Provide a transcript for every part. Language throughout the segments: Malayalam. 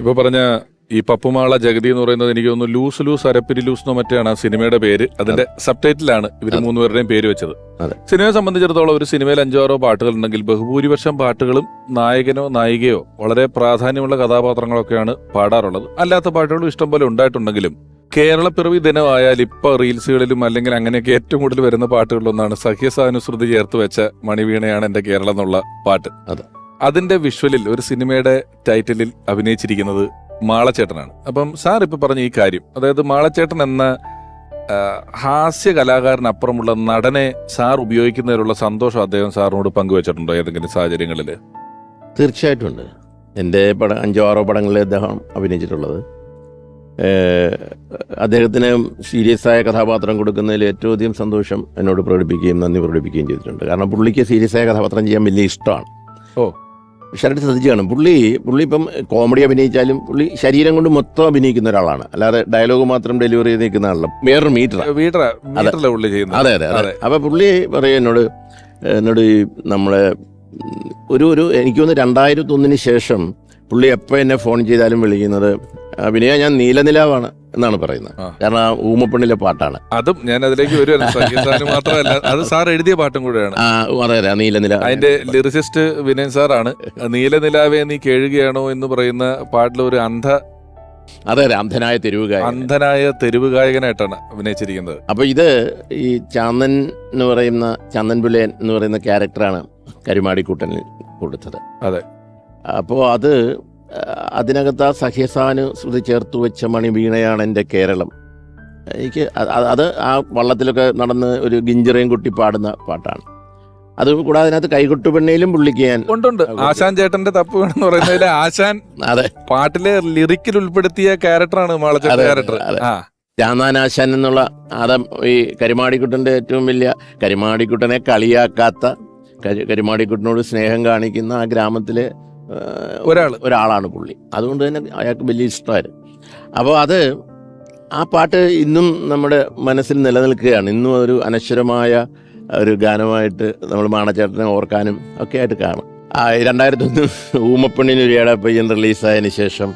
ഇപ്പൊ പറഞ്ഞ ഈ പപ്പുമാള ജഗതി എന്ന് പറയുന്നത് എനിക്ക് തോന്നുന്നു ലൂസ് ലൂസ് അരപ്പിരി ലൂസ് എന്നോ മറ്റാണ് ആ സിനിമയുടെ പേര് അതിന്റെ സബ് ടൈറ്റിലാണ് ഇവർ. മൂന്നുപേരുടെയും പേര് വെച്ചത്. സിനിമയെ സംബന്ധിച്ചിടത്തോളം ഒരു സിനിമയിൽ അഞ്ചോ ആറോ പാട്ടുകൾ ഉണ്ടെങ്കിൽ ബഹുഭൂരിപക്ഷം പാട്ടുകളും നായകനോ നായികയോ വളരെ പ്രാധാന്യമുള്ള കഥാപാത്രങ്ങളൊക്കെയാണ് പാടാറുള്ളത് അല്ലാത്ത പാട്ടുകളും ഇഷ്ടംപോലെ ഉണ്ടായിട്ടുണ്ടെങ്കിലും കേരളപ്പിറവി പിറവി ദിനമായാൽ ഇപ്പൊ റീൽസുകളിലും അല്ലെങ്കിൽ അങ്ങനെയൊക്കെ ഏറ്റവും കൂടുതൽ വരുന്ന പാട്ടുകളിലൊന്നാണ് സഹ്യസാനുസൃതി ചേർത്ത് വെച്ച മണിവീണയാണ് എന്റെ കേരളം എന്നുള്ള പാട്ട് അതെ. അതിന്റെ വിഷ്വലിൽ ഒരു സിനിമയുടെ ടൈറ്റിലിൽ അഭിനയിച്ചിരിക്കുന്നത് മാളച്ചേട്ടനാണ്. അപ്പം സാർ ഇപ്പൊ പറഞ്ഞ ഈ കാര്യം അതായത് മാളച്ചേട്ടൻ എന്ന ഹാസ്യ കലാകാരനപ്പുറമുള്ള നടനെ സാർ ഉപയോഗിക്കുന്നതിലുള്ള സന്തോഷം അദ്ദേഹം സാറിനോട് പങ്കുവച്ചിട്ടുണ്ടോ ഏതെങ്കിലും സാഹചര്യങ്ങളിൽ തീർച്ചയായിട്ടും ഉണ്ട്. എന്റെ പടം അഞ്ചോ ആറോ പടങ്ങളിൽ അദ്ദേഹം അഭിനയിച്ചിട്ടുള്ളത്. അദ്ദേഹത്തിന് സീരിയസ് ആയ കഥാപാത്രം കൊടുക്കുന്നതിൽ ഏറ്റവും അധികം സന്തോഷം എന്നോട് പ്രകടിപ്പിക്കുകയും നന്ദി പ്രകടിപ്പിക്കുകയും ചെയ്തിട്ടുണ്ട്. കാരണം പുള്ളിക്ക് സീരിയസ് ആയ കഥാപാത്രം ചെയ്യാൻ വലിയ ഇഷ്ടമാണ്. ഓ. ശരട്ട് ശ്രദ്ധിച്ചാണ്. പുള്ളി പുള്ളി ഇപ്പം കോമഡി അഭിനയിച്ചാലും പുള്ളി ശരീരം കൊണ്ട് മൊത്തം അഭിനയിക്കുന്ന ഒരാളാണ്. അല്ലാതെ ഡയലോഗ് മാത്രം ഡെലിവറി ചെയ്ത് നിൽക്കുന്ന ആളല്ല. വേറൊരു മീറ്റർ അതെ. അതെ. അതെ അപ്പൊ പുള്ളി പറയും എന്നോട് എന്നോട് ഈ നമ്മളെ ഒരു ഒരു എനിക്ക് തോന്നുന്നു രണ്ടായിരത്തി ഒന്നിന് ശേഷം പുള്ളി എപ്പോൾ എന്നെ ഫോൺ ചെയ്താലും വിളിക്കുന്നത് അഭിനയ ഞാൻ നീലനിലാവാണ്. എന്നാണ് പറയുന്നത്. കാരണം ആ ഊമപ്പെണ്ണിലെ പാട്ടാണ്. അതും ഞാൻ അതിലേക്ക് വരുവാണ് സംഗീതാനം മാത്രമല്ല അത് സാർ എഴുതിയ പാട്ടും കൂടെയാണ്. ആ അതെ അതെ ആ നീലനില അതിന്റെ ലിറിസിസ്റ്റ് വിനയൻ സാറാണ്. നീലനിലാവെ നീ കേഴുകയാണോ എന്ന് പറയുന്ന പാട്ടിൽ ഒരു അന്ധ അതെ അതെ അന്ധനായ തെരുവുകാരൻ അന്ധനായ തെരുവ് ഗായകനായിട്ടാണ് അഭിനയിച്ചിരിക്കുന്നത്. അപ്പൊ ഇത് ഈ ചന്ദൻ എന്ന് പറയുന്ന ചന്ദൻ പുലയൻ എന്ന് പറയുന്ന ക്യാരക്ടറാണ് കരുമാടിക്കൂട്ടനിൽ കൊടുത്തത്. അതെ. അപ്പോൾ അത് അതിനകത്ത് ആ സഹ്യസാനു ശ്രുതി ചേർത്ത് വെച്ച മണി വീണയാണ് എന്റെ കേരളം. എനിക്ക് അത് ആ വള്ളത്തിലൊക്കെ നടന്ന് ഒരു ഗിഞ്ചിറയും കുട്ടി പാടുന്ന പാട്ടാണ്. അത് കൂടാതെ അതിനകത്ത് കൈകൊട്ടുപെണ്ണയിലും പുള്ളിക്ക് ഞാൻ ഉണ്ടുണ്ട് ആശാൻ ചേട്ടന്റെ തപ്പ് എന്ന് പറയുന്നതിലെ ആശാൻ അതെ. പാട്ടിലെ ലിറിക്കിൽ ഉൾപ്പെടുത്തിയ ക്യാരക്ടറാണ് ക്യാരക്ടർ ചാന്നാനാശാൻ എന്നുള്ള അത് ഈ കരിമാടിക്കുട്ടന്റെ ഏറ്റവും വലിയ കരിമാടിക്കുട്ടനെ കളിയാക്കാത്ത കരി കരിമാടിക്കുട്ടനോട് സ്നേഹം കാണിക്കുന്ന ആ ഗ്രാമത്തിലെ ആ, ഒരാൾ. ഒരാളാണ് പുള്ളി. അതുകൊണ്ട് തന്നെ അയാൾക്ക് വലിയ ഇഷ്ടമായിരുന്നു. അപ്പോൾ അത് ആ പാട്ട് ഇന്നും നമ്മുടെ മനസ്സിൽ നിലനിൽക്കുകയാണ്. ഇന്നും ഒരു അനശ്വരമായ ഒരു ഗാനമായിട്ട് നമ്മൾ മാണച്ചേട്ടനെ ഓർക്കാനും ഒക്കെ ആയിട്ട് കാണും. ആ രണ്ടായിരത്തി ഒന്ന് ഏടാ പയ്യൻ റിലീസായതിന് ശേഷം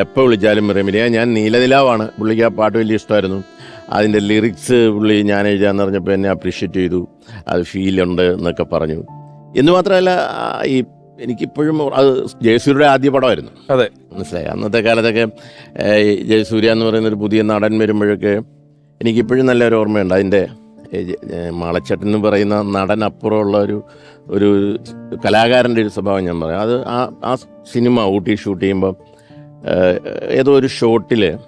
എപ്പോൾ വിളിച്ചാലും റെമിനിയ ഞാൻ നീലനിലാവാണ്. പുള്ളിക്ക് ആ പാട്ട് വലിയ ഇഷ്ടമായിരുന്നു. അതിന്റെ ലിറിക്സ് പുള്ളി ഞാൻ എഴുതാന്ന് പറഞ്ഞപ്പോൾ എന്നെ അപ്രീഷിയേറ്റ് ചെയ്തു. അത് ഫീലുണ്ട് എന്നൊക്കെ പറഞ്ഞു. എന്ന് മാത്രമല്ല ഈ എനിക്കിപ്പോഴും അത് ജയസൂര്യയുടെ ആദ്യ പടമായിരുന്നു. അതെ. മനസ്സിലായി? അന്നത്തെ കാലത്തൊക്കെ ജയസൂര്യ എന്ന് പറയുന്ന ഒരു പുതിയ നടൻ വരുമ്പോഴൊക്കെ എനിക്കിപ്പോഴും നല്ലൊരു ഓർമ്മയുണ്ട്. അതിന്റെ മാളച്ചേട്ടൻ എന്ന് പറയുന്ന നടൻ അപ്പുറമുള്ള ഒരു ഒരു കലാകാരന്റെ ഒരു സ്വഭാവം ഞാൻ പറയാം. അത് ആ ആ സിനിമ ഊട്ടി ഷൂട്ട് ചെയ്യുമ്പോൾ ഏതോ ഒരു ഷോട്ടിൽ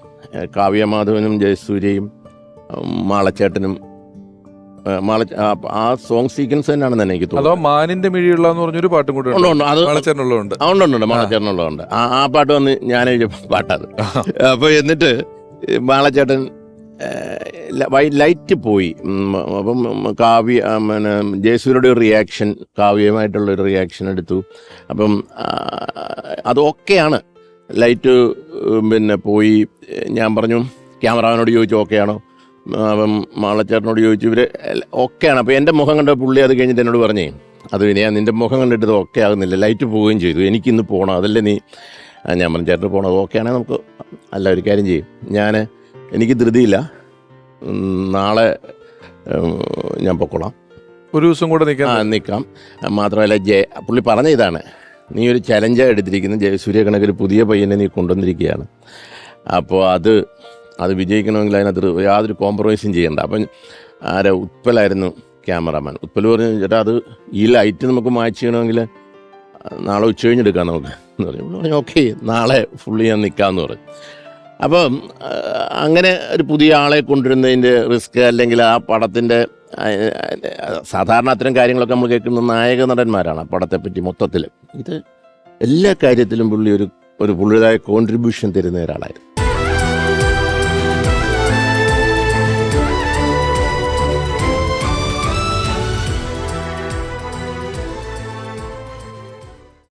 കാവ്യമാധവനും ജയസൂര്യയും മാളച്ചേട്ടനും മാള ആ- സോങ് സീക്വൻസ് തന്നെയാണെന്ന് തന്നെ എനിക്ക് അതോ തോന്നുന്നു മാനിന്റെ മിഴിയുള്ള എന്ന് പറഞ്ഞൊരു പാട്ടും കൂടെ ഉണ്ട്. ഉണ്ട് അത് മാളച്ചേട്ടനുള്ളതുണ്ട്. ആ, ഉണ്ട് ഉണ്ട്, ഉണ്ട്. മാളച്ചേട്ടനുള്ളതുണ്ട്. ആ ആ പാട്ട് വന്ന് ഞാൻ എഴുതിയ പാട്ടത് അപ്പൊ എന്നിട്ട് മാളച്ചേട്ടൻ ലൈറ്റ് പോയി. ഉം, അപ്പം കാവ്യ ആ, പിന്നെ ജയസൂര്യയുടെ ഒരു റിയാക്ഷൻ കാവ്യമായിട്ടുള്ള ഒരു റിയാക്ഷൻ എടുത്തു. അപ്പം അതൊക്കെയാണ് അത് ഓക്കെയാണ് ലൈറ്റ് ഉം, പിന്നെ പോയി. ഞാൻ പറഞ്ഞു ക്യാമറാമാനോട് ചോദിച്ചു ഓക്കെയാണോ? അപ്പം മാളച്ചേട്ടനോട് ചോദിച്ചു ഇവർ ഒക്കെയാണ്. അപ്പോൾ എന്റെ മുഖം കണ്ട പുള്ളി അത് കഴിഞ്ഞിട്ട് എന്നോട് പറഞ്ഞേ അത് വിനയാ നിന്റെ മുഖം കണ്ടിട്ട് ഓക്കെ ആകുന്നില്ല. ലൈറ്റ് പോവുകയും ചെയ്തു. എനിക്കിന്ന് പോകണം അതല്ലേ നീ ഞാൻ പറഞ്ഞു ചേട്ടന് പോകണം അത് ഓക്കെ ആണെങ്കിൽ നമുക്ക് അല്ല ഒരു കാര്യം ചെയ്യും. ഞാൻ എനിക്ക് ധൃതിയില്ല. നാളെ ഞാൻ പൊക്കോളാം. ഒരു ദിവസം കൂടെ ആ നിൽക്കാം. മാത്രമല്ല ജയ പുള്ളി പറഞ്ഞ ഇതാണ്. നീ ഒരു ചലഞ്ചാണ് എടുത്തിരിക്കുന്നത് ജയസൂര്യ കണക്കൊരു പുതിയ പയ്യനെ നീ കൊണ്ടുവന്നിരിക്കുകയാണ്. അപ്പോൾ അത് അത് വിജയിക്കണമെങ്കിൽ അതിനകത്ത് യാതൊരു കോംപ്രമൈസും ചെയ്യണ്ട അപ്പം ആരെ ഉത്പലായിരുന്നു ക്യാമറാമാൻ ഉത്പൽ പറഞ്ഞു ചേട്ടാ അത് ഈ ലൈറ്റ് നമുക്ക് മാച്ച് ചെയ്യണമെങ്കിൽ നാളെ ഉച്ച കഴിഞ്ഞെടുക്കാം നമുക്ക് എന്ന് പറഞ്ഞു പറഞ്ഞു ഓക്കെ നാളെ ഫുള്ള് ഞാൻ നിൽക്കാമെന്ന് പറഞ്ഞു അപ്പം അങ്ങനെ ഒരു പുതിയ ആളെ കൊണ്ടുവരുന്നതിന്റെ റിസ്ക് അല്ലെങ്കിൽ ആ പടത്തിന്റെ സാധാരണ അത്തരം കാര്യങ്ങളൊക്കെ നമ്മൾ കേൾക്കുന്ന നായക നടന്മാരാണ് ആ പടത്തെപ്പറ്റി മൊത്തത്തിൽ ഇത് എല്ലാ കാര്യത്തിലും പുള്ളി ഒരു ഒരു പുള്ളിയുടേതായ കോൺട്രിബ്യൂഷൻ തരുന്ന ഒരാളായിരുന്നു